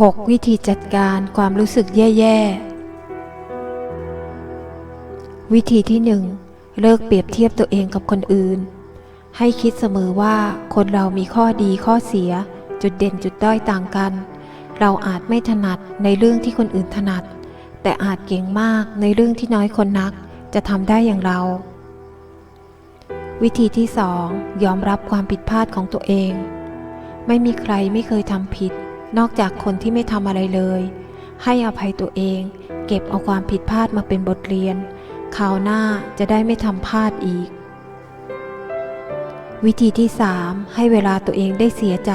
6. วิธีจัดการความรู้สึกแย่ๆ วิธีที่ 1 เลิกเปรียบเทียบตัวเองกับคนอื่น ให้คิดเสมอว่าคนเรามีข้อดีข้อเสีย จุดเด่นจุดด้อยต่างกัน เราอาจไม่ถนัดในเรื่องที่คนอื่นถนัด แต่อาจเก่งมากในเรื่องที่น้อยคนนัก จะทำได้อย่างเรา วิธีที่ 2 ยอมรับความผิดพลาดของตัวเอง ไม่มีใครไม่เคยทำผิด นอกจากคนที่ไม่ทำอะไรเลย ให้อภัยตัวเอง เก็บเอาความผิดพลาดมาเป็นบทเรียนคราวหน้าจะได้ไม่ทำพลาดอีก วิธีที่ 3 ให้เวลาตัวเองได้เสียใจ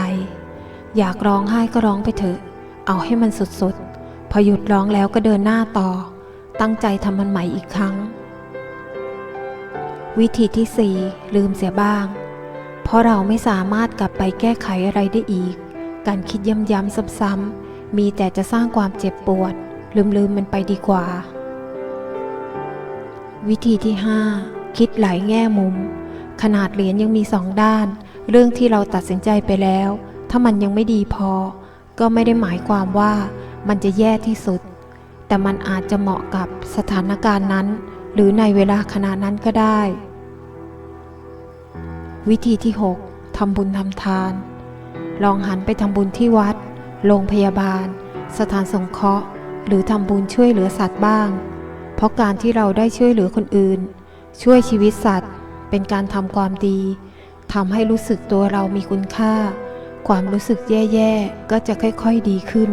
อยากร้องไห้ก็ร้องไปเถอะ เอาให้มันสุดๆ พอหยุดร้องแล้วก็เดินหน้าต่อ ตั้งใจทำมันใหม่อีกครั้ง วิธีที่ 4 ลืมเสียบ้าง เพราะเราไม่สามารถกลับไปแก้ไขอะไรได้อีก การคิดย้ำๆซ้ำๆมีแต่จะสร้างความเจ็บปวด ลืมๆมันไปดีกว่า วิธีที่ 5 คิดหลายแง่มุม ขนาดเหรียญยังมีสองด้าน เรื่องที่เราตัดสินใจไปแล้ว ถ้ามันยังไม่ดีพอ ก็ไม่ได้หมายความว่ามันจะแย่ที่สุด แต่มันอาจจะเหมาะกับสถานการณ์นั้น หรือในเวลาขณะนั้นก็ได้ วิธีที่ 6ทำบุญทำทาน ลองหันไปทำบุญที่วัด โรงพยาบาล สถานสงเคราะห์ หรือทำบุญช่วยเหลือสัตว์บ้าง เพราะการที่เราได้ช่วยเหลือคนอื่น ช่วยชีวิตสัตว์ เป็นการทำความดีทำให้รู้สึกตัวเรามีคุณค่า ความรู้สึกแย่ๆ ก็จะค่อยๆดีขึ้น